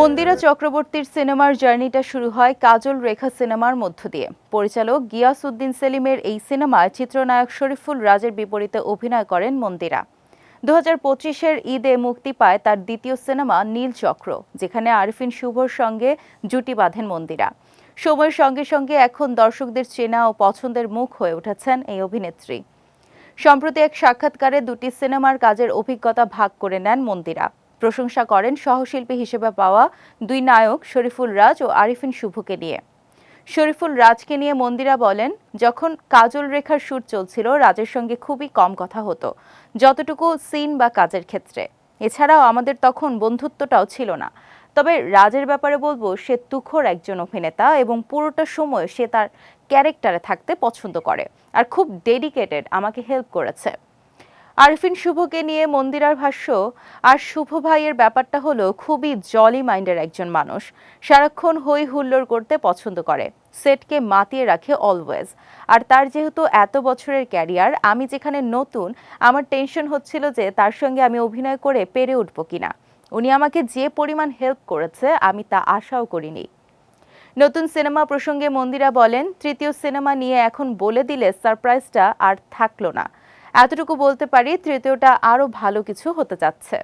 মন্দিরা চক্রবর্তীর সিনেমার জার্নিটা শুরু হয় কাজল রেখা সিনেমার মধ্য দিয়ে। পরিচালক গিয়াস উদ্দিন সেলিমের এই সিনেমায় চিত্রনায়ক শরীফুল রাজের বিপরীতে অভিনয় করেন মন্দিরা। দু হাজার পঁচিশের ঈদে মুক্তি পায় তার দ্বিতীয় সিনেমা নীল চক্র, যেখানে আরিফিন শুভর সঙ্গে জুটি বাঁধেন মন্দিরা। সময়ের সঙ্গে সঙ্গে এখন দর্শকদের চেনা ও পছন্দের মুখ হয়ে উঠেছেন এই অভিনেত্রী। সম্প্রতি এক সাক্ষাৎকারে দুটি সিনেমার কাজের অভিজ্ঞতা ভাগ করে নেন মন্দিরা। প্রশংসা করেন সহশিল্পী হিসেবে পাওয়া দুই নায়ক শরীফুল রাজ ও আরিফিন শুভকে নিয়ে। শরীফুল রাজকে নিয়ে মন্দিরা বলেন, যখন কাজল রেখার শুট চলছিল, রাজের সঙ্গে খুবই কম কথা হতো, যতটুকু সিন বা কাজের ক্ষেত্রে। এছাড়াও আমাদের তখন বন্ধুত্বটাও ছিল না। তবে রাজের ব্যাপারে বলব, সে তুখোর একজন অভিনেতা এবং পুরোটা সময় সে তার ক্যারেক্টারে থাকতে পছন্দ করে, আর খুব ডেডিকেটেড আমাকে হেল্প করেছে। আরফিন শুভকে নিয়ে মন্দিরার ভাষ্য। আর শুভ ভাইয়ের ব্যাপারটা হলো, খুবই জলি মাইন্ডের একজন মানুষ। সারাক্ষণ হই হুল্লোড় করতে পছন্দ করে। সেটকে মাতিয়ে রাখে অলওয়েজ আর তার যেহেতু এত বছরের ক্যারিয়ার আমি যেখানে নতুন, আমার টেনশন হচ্ছিল যে তার সঙ্গে আমি অভিনয় করে পেরে উঠবো কিনা। উনি আমাকে যে পরিমাণ হেল্প করেছে, আমি তা আশাও করিনি। নতুন সিনেমা প্রসঙ্গে মন্দিরা বলেন, তৃতীয় সিনেমা নিয়ে এখন বলে দিলে সারপ্রাইজটা আর থাকল না। এতটুকু বলতে পারি তৃতীয়টা আরও ভালো কিছু হতে যাচ্ছে।